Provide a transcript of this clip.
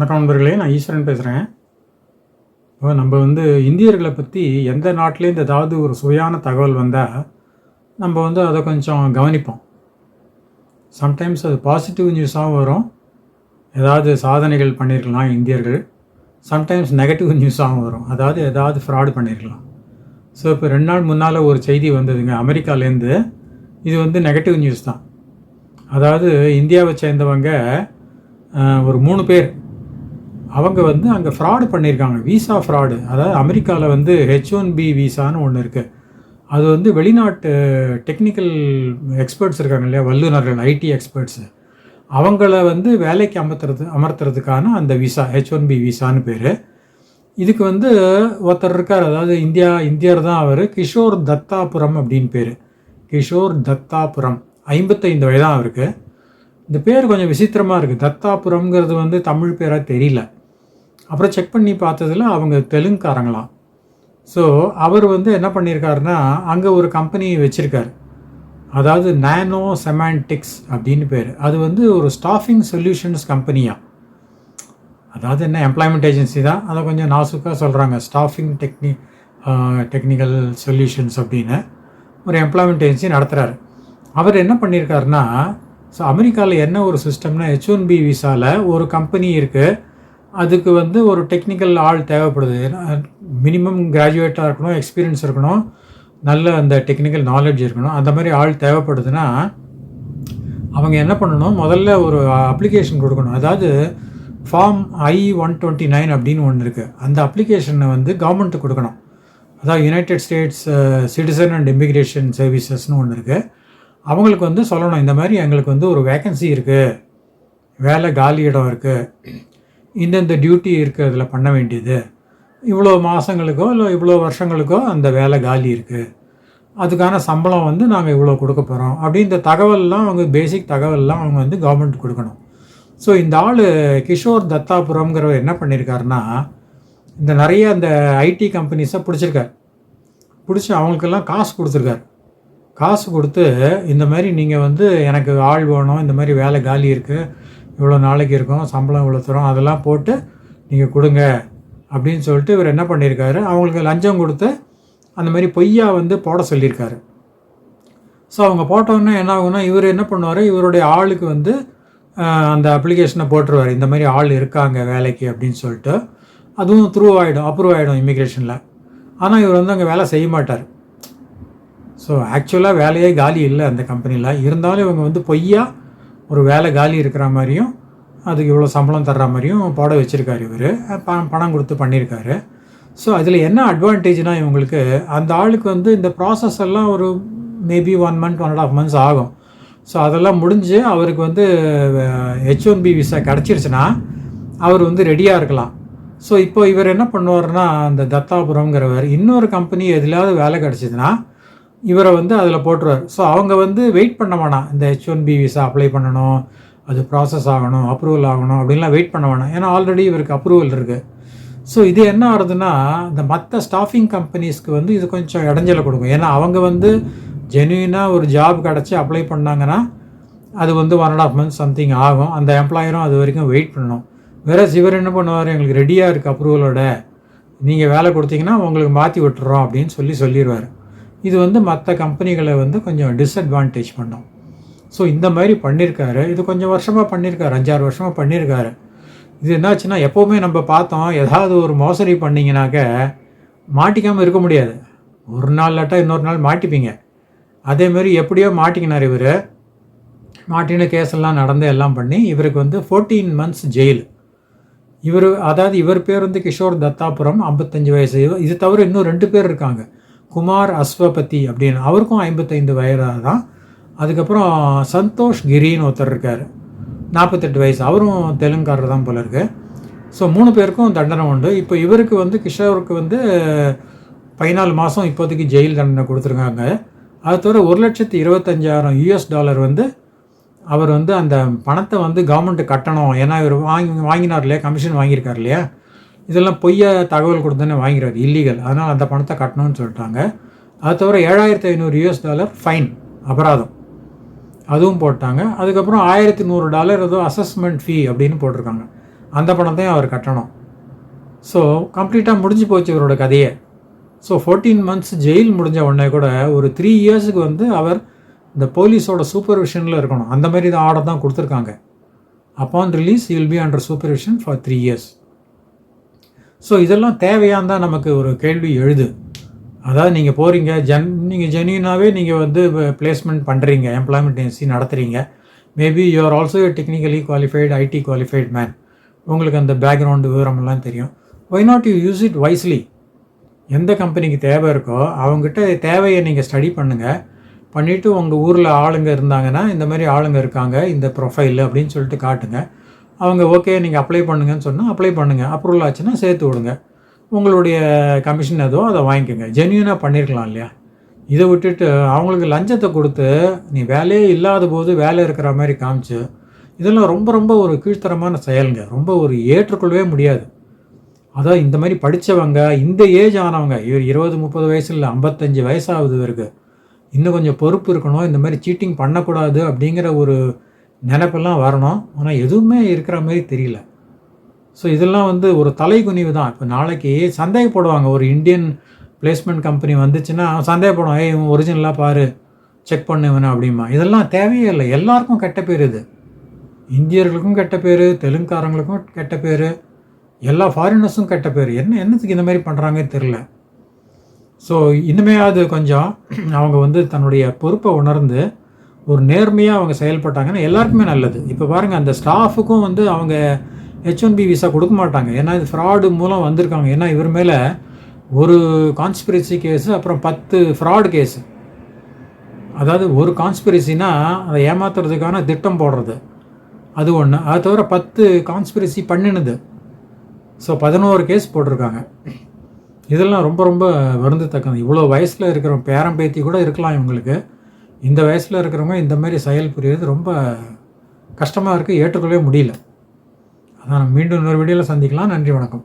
வணக்கம் நண்பர்களே நான் ஈஸ்வரன் பேசுகிறேன் இப்போ நம்ம வந்து இந்தியர்களை பற்றி எந்த நாட்டிலேருந்து ஏதாவது ஒரு சுவையான தகவல் வந்தால் நம்ம வந்து அதை கொஞ்சம் கவனிப்போம். சம்டைம்ஸ் அது பாசிட்டிவ் நியூஸாகவும் வரும். ஏதாவது சாதனைகள் பண்ணியிருக்கலாம் இந்தியர்கள். சம்டைம்ஸ் நெகட்டிவ் நியூஸாகவும் வரும். அதாவது ஏதாவது ஃப்ராடு பண்ணியிருக்கலாம் ஸோ இப்போ ரெண்டு நாள் முன்னால் ஒரு செய்தி வந்ததுங்க. அமெரிக்காலேருந்து இது வந்து நெகட்டிவ் நியூஸ் தான். அதாவது இந்தியாவை சேர்ந்தவங்க ஒரு மூணு பேர் அவங்க வந்து அங்கே ஃப்ராடு பண்ணியிருக்காங்க. விசா ஃப்ராடு அதாவது அமெரிக்காவில் வந்து ஹெச் ஒன் பி விசான்னு ஒன்று இருக்குது அது வந்து வெளிநாட்டு டெக்னிக்கல் எக்ஸ்பர்ட்ஸ் இருக்காங்க இல்லையா? வல்லுநர்கள் ஐடி எக்ஸ்பர்ட்ஸு அவங்கள வந்து வேலைக்கு அமர்த்துறது அமர்த்துறதுக்கான அந்த விசா ஹெச் ஒன் பி விசான்னு பேர். இதுக்கு வந்து ஒருத்தர் இருக்கார். அதாவது இந்தியா இந்தியர் தான் அவர். கிஷோர் தத்தாபுரம் அப்படின்னு பேர். கிஷோர் தத்தாபுரம். ஐம்பத்தைந்து வயதான் அவருக்கு. இந்த பேர் கொஞ்சம் விசித்திரமாக இருக்குது தத்தாபுரம்ங்கிறது வந்து தமிழ் பேராக தெரியல. அப்புறம் செக் பண்ணி பார்த்ததுல அவங்க தெலுங்குக்காரங்களாம். ஸோ அவர் வந்து என்ன பண்ணியிருக்காருன்னா அங்கே ஒரு கம்பெனி வச்சுருக்காரு. அதாவது நேனோ செமான்டிக்ஸ் அப்படின்னு பேர். அது வந்து ஒரு ஸ்டாஃபிங் சொல்யூஷன்ஸ் கம்பெனியா அதாவது என்ன எம்ப்ளாய்மெண்ட் ஏஜென்சி தான். அதை கொஞ்சம் நாசுக்காக சொல்கிறாங்க ஸ்டாஃபிங் டெக்னி டெக்னிக்கல் சொல்யூஷன்ஸ் அப்படின்னு ஒரு எம்ப்ளாய்மெண்ட் ஏஜென்சி நடத்துகிறாரு அவர் என்ன பண்ணியிருக்காருன்னா ஸோ அமெரிக்காவில் என்ன ஒரு சிஸ்டம்னா ஹெச் ஒன் பி விசாவில் ஒரு கம்பெனி இருக்குது அதுக்கு வந்து ஒரு டெக்னிக்கல் ஆள் தேவைப்படுது. மினிமம் கிராஜுவேட்டாக இருக்கணும் எக்ஸ்பீரியன்ஸ் இருக்கணும் நல்ல அந்த டெக்னிக்கல் நாலேஜ் இருக்கணும். அந்த மாதிரி ஆள் தேவைப்படுதுன்னா அவங்க என்ன பண்ணணும்? முதல்ல ஒரு அப்ளிகேஷன் கொடுக்கணும். அதாவது form I one twenty nine அப்படின்னு ஒன்று இருக்குது அந்த அப்ளிகேஷனை வந்து கவர்மெண்ட்டு கொடுக்கணும். அதாவது United States citizen and immigration சர்வீசஸ்னு ஒன்று இருக்குது அவங்களுக்கு வந்து சொல்லணும் இந்த மாதிரி எங்களுக்கு வந்து ஒரு வேக்கன்சி இருக்குது வேலை காலி இடம் இருக்குது இந்தந்த டியூட்டி இருக்குது அதில் பண்ண வேண்டியது. இவ்வளோ மாதங்களுக்கோ இல்லை இவ்வளோ வருஷங்களுக்கோ அந்த வேலை காலி இருக்குது அதுக்கான சம்பளம் வந்து நாங்கள் இவ்வளோ கொடுக்க போகிறோம் அப்படின்ற தகவல்லாம் அவங்க பேசிக் தகவல்லாம் அவங்க வந்து கவர்மெண்ட் கொடுக்கணும். ஸோ இந்த ஆள் கிஷோர் தத்தாபுரம்ங்கிறவர் என்ன பண்ணியிருக்காருன்னா இந்த நிறைய அந்த ஐடி கம்பெனிஸை பிடிச்சிருக்காரு. பிடிச்சி அவங்களுக்கெல்லாம் காசு கொடுத்துருக்காரு. காசு கொடுத்து இந்த மாதிரி நீங்கள் வந்து எனக்கு ஆள் வேணும் இந்த மாதிரி வேலை காலி இருக்குது இவ்வளோ நாளைக்கு இருக்கும் சம்பளம் இவ்வளோ தரும் அதெல்லாம் போட்டு நீங்கள் கொடுங்க அப்படின்னு சொல்லிட்டு இவர் என்ன பண்ணியிருக்காரு? அவங்களுக்கு லஞ்சம் கொடுத்து அந்த மாதிரி பொய்யா வந்து போட சொல்லியிருக்காரு. ஸோ அவங்க போட்டோன்னே என்ன ஆகும்னா இவர் என்ன பண்ணுவார்? இவருடைய ஆளுக்கு வந்து அந்த அப்ளிகேஷனை போட்டுருவார். இந்த மாதிரி ஆள் இருக்காங்க வேலைக்கு அப்படின்னு சொல்லிட்டு. அதுவும் த்ரூ ஆகிடும் அப்ரூவ் ஆகிடும் இமிக்ரேஷனில் ஆனால் இவர் வந்து அங்கே வேலை செய்ய மாட்டார். ஸோ ஆக்சுவலாக வேலையே காலி இல்லை அந்த கம்பெனியில் இருந்தாலும் இவங்க வந்து பொய்யா ஒரு வேலை காலி இருக்கிற மாதிரியும் அதுக்கு இவ்வளோ சம்பளம் தர்ற மாதிரியும் போட வச்சுருக்காரு இவர். பணம் கொடுத்து பண்ணியிருக்காரு ஸோ அதில் என்ன அட்வான்டேஜ்னால் இவங்களுக்கு அந்த ஆளுக்கு வந்து இந்த ப்ராசஸ் எல்லாம் ஒரு maybe one month one and half months ஆகும். ஸோ அதெல்லாம் முடிஞ்சு அவருக்கு வந்து ஹெச் ஒன் பி விசா கிடச்சிருச்சுன்னா அவர் வந்து ரெடியாக இருக்கலாம். ஸோ இப்போ இவர் என்ன பண்ணுவார்னா அந்த தத்தாபுரம்ங்கிறவர் இன்னொரு கம்பெனி எதுலையாவது வேலை கிடச்சிதுன்னா இவரை வந்து அதில் போட்டுருவார். ஸோ அவங்க வந்து வெயிட் பண்ண வேணாம். இந்த H one B visa apply பண்ணணும் அது ப்ராசஸ் ஆகணும் அப்ரூவல் ஆகணும் அப்படின்லாம் வெயிட் பண்ண வேணாம். ஏன்னா ஆல்ரெடி இவருக்கு அப்ரூவல் இருக்குது ஸோ இது என்ன ஆகுதுன்னா இந்த மற்ற ஸ்டாஃபிங் கம்பெனிஸ்க்கு வந்து இது கொஞ்சம் இடைஞ்சலை கொடுக்கும். ஏன்னா அவங்க வந்து ஜென்யூனாக ஒரு ஜாப் கிடச்சி அப்ளை பண்ணாங்கன்னா அது வந்து one and half month something ஆகும். அந்த எம்ப்ளாயரும் அது வரைக்கும் வெயிட் பண்ணணும். வேற இவர் என்ன பண்ணுவார்? எங்களுக்கு ரெடியாக இருக்குது அப்ரூவலோட நீங்கள் வேலை கொடுத்தீங்கன்னா உங்களுக்கு மாற்றி விட்டுறோம் அப்படின்னு சொல்லி சொல்லிடுவார் இது வந்து மற்ற கம்பெனிகளை வந்து கொஞ்சம் டிஸ்அட்வான்டேஜ் பண்ணும். ஸோ இந்த மாதிரி பண்ணியிருக்காரு இது கொஞ்சம் வருஷமாக பண்ணியிருக்காரு அஞ்சாறு வருஷமாக பண்ணியிருக்காரு இது என்னாச்சுன்னா எப்போவுமே நம்ம பார்த்தோம் ஏதாவது ஒரு மோசடி பண்ணிங்கனாக்க மாட்டிக்காமல் இருக்க முடியாது. ஒரு நாள் இல்லாட்டா இன்னொரு நாள் மாட்டிப்பீங்க. அதேமாரி எப்படியோ மாட்டிக்கினார் இவர். மாட்டின கேஸெல்லாம் நடந்து எல்லாம் பண்ணி இவருக்கு வந்து ஃபோர்டீன் மந்த்ஸ் ஜெயில் இவர் அதாவது இவர் பேர் வந்து கிஷோர் தத்தாபுரம் ஐம்பத்தஞ்சு வயசு. இது தவிர இன்னும் ரெண்டு பேர் இருக்காங்க. குமார் அஸ்வபதி அப்படின்னு. அவருக்கும் ஐம்பத்தைந்து வயதாக தான் அதுக்கப்புறம் சந்தோஷ் கிரின்னு ஒருத்தர் இருக்கார். நாற்பத்தெட்டு வயசு. அவரும் தெலுங்காரர் தான் போல இருக்கு. ஸோ மூணு பேருக்கும் தண்டனை உண்டு. இப்போ இவருக்கு வந்து கிஷோருக்கு வந்து பதினாலு மாதம் இப்போதைக்கு ஜெயில் தண்டனை கொடுத்துருக்காங்க. அது தவிர ஒரு லட்சத்து இருபத்தஞ்சாயிரம் யூஎஸ் டாலர் வந்து அவர் வந்து அந்த பணத்தை வந்து கவர்மெண்ட்டு கட்டணும். ஏன்னா இவர் வாங்கி வாங்கினார் இல்லையா? கமிஷன் வாங்கியிருக்கார் இல்லையா? இதெல்லாம் பொய்ய தகவல் கொடுத்தோன்னே வாங்கிறார் இல்லீகல் அதனால் அந்த பணத்தை கட்டணும்னு சொல்லிட்டாங்க. அது தவிர ஏழாயிரத்தி ஐநூறு யூஎஸ் டாலர் ஃபைன் அபராதம். அதுவும் போட்டாங்க. அதுக்கப்புறம் ஆயிரத்தி நூறு டாலர் ஏதோ அசஸ்மெண்ட் ஃபீ அப்படின்னு போட்டிருக்காங்க. அந்த பணத்தையும் அவர் கட்டணும். ஸோ கம்ப்ளீட்டாக முடிஞ்சு போச்சு இவரோட கதையை. ஸோ ஃபோர்டீன் மந்த்ஸ் ஜெயில் முடிஞ்ச உடனே கூட ஒரு த்ரீ இயர்ஸுக்கு வந்து அவர் இந்த போலீஸோட சூப்பர்விஷனில் இருக்கணும். அந்த மாதிரி தான் ஆர்டர் தான் கொடுத்துருக்காங்க. Upon release will be under supervision for three years so இதெல்லாம் தேவையான் தான் நமக்கு ஒரு கேள்வி எழுது. அதாவது நீங்கள் போகிறீங்க ஜென் நீங்கள் ஜென்யூனாகவே நீங்கள் வந்து பிளேஸ்மெண்ட் பண்ணுறீங்க employment agency நடத்துகிறீங்க maybe you are also technically qualified IT qualified man உங்களுக்கு அந்த பேக்ரவுண்டு விவரமெல்லாம் தெரியும். Why not you use it wisely எந்த கம்பெனிக்கு தேவை இருக்கோ அவங்ககிட்ட தேவையை நீங்கள் ஸ்டடி பண்ணுங்கள் பண்ணிவிட்டு உங்கள் ஊரில் ஆளுங்க இருந்தாங்கன்னா இந்த மாதிரி ஆளுங்க இருக்காங்க இந்த ப்ரொஃபைல் அப்படின்னு சொல்லிட்டு காட்டுங்க. அவங்க ஓகே நீங்கள் அப்ளை பண்ணுங்கன்னு சொன்னால் அப்ளை பண்ணுங்கள் அப்ரூவல் ஆச்சுன்னா சேர்த்து விடுங்க. உங்களுடைய கமிஷன் ஏதோ அதை வாங்கிக்கோங்க. ஜென்யூனாக பண்ணியிருக்கலாம் இல்லையா? இதை விட்டுட்டு அவங்களுக்கு லஞ்சத்தை கொடுத்து நீ வேலையே இல்லாத போது வேலை இருக்கிற மாதிரி காமிச்சு. இதெல்லாம் ரொம்ப ரொம்ப ஒரு கீழ்த்தரமான செயலுங்க. ரொம்ப ஒரு ஏற்றுக்கொள்ளவே முடியாது. அதான் இந்த மாதிரி படித்தவங்க இந்த ஏஜ் ஆனவங்க இவர் இருபது முப்பது வயசு இல்லை ஐம்பத்தஞ்சு வயசாகுது இவருக்கு. இன்னும் கொஞ்சம் பொறுப்பு இருக்கணும். இந்த மாதிரி சீட்டிங் பண்ணக்கூடாது அப்படிங்கிற ஒரு நினப்பெல்லாம் வரணும். ஆனால் எதுவுமே இருக்கிற மாதிரி தெரியல. ஸோ இதெல்லாம் வந்து ஒரு தலைக்குனிவு தான். இப்போ நாளைக்கு சந்தேகப்படுவாங்க. ஒரு இந்தியன் பிளேஸ்மெண்ட் கம்பெனி வந்துச்சுன்னா சந்தேகப்படுவான் ஏய் இவன் ஒரிஜினலாக பாரு. செக் பண்ணுவேன் அப்படிமா இதெல்லாம் தேவையே இல்லை. எல்லாருக்கும் கெட்ட பேர் இது. இந்தியர்களுக்கும் கெட்ட பேர் தெலுங்காரங்களுக்கும் கெட்ட பேர் எல்லா ஃபாரினர்ஸும் கெட்ட பேர். என்ன என்னத்துக்கு இந்த மாதிரி பண்ணுறாங்கன்னு தெரில ஸோ இனிமையாவது கொஞ்சம் அவங்க வந்து தன்னுடைய பொறுப்பை உணர்ந்து ஒரு நேர்மையாக அவங்க செயல்பட்டாங்கன்னா எல்லாருக்குமே நல்லது. இப்போ பாருங்கள் அந்த ஸ்டாஃபுக்கும் வந்து அவங்க ஹெச் ஒன் பி விசா கொடுக்க மாட்டாங்க. ஏன்னா இது ஃப்ராடு மூலம் வந்திருக்காங்க. ஏன்னா இவர் மேலே ஒரு கான்ஸ்பிரசி கேஸு அப்புறம் பத்து ஃப்ராடு கேஸு அதாவது ஒரு கான்ஸ்பிரசினா அதை ஏமாத்துறதுக்கான திட்டம் போடுறது. அது ஒன்று அதை தவிர பத்து கான்ஸ்பிரசி பண்ணினது. ஸோ பதினோரு கேஸ் போட்டிருக்காங்க. இதெல்லாம் ரொம்ப ரொம்ப வருந்தத்தக்கது. இவ்வளோ வயசில் இருக்கிற பேரம்பேத்தி கூட இருக்கலாம் இவங்களுக்கு. இந்த வயசில் இருக்கிறவங்க இந்த மாதிரி செயல் புரியுறது ரொம்ப கஷ்டமாக இருக்குது ஏற்றுக்கொள்ளவே முடியல. அதான் மீண்டும் இன்னொரு வீடியோவில் சந்திக்கலாம். நன்றி வணக்கம்.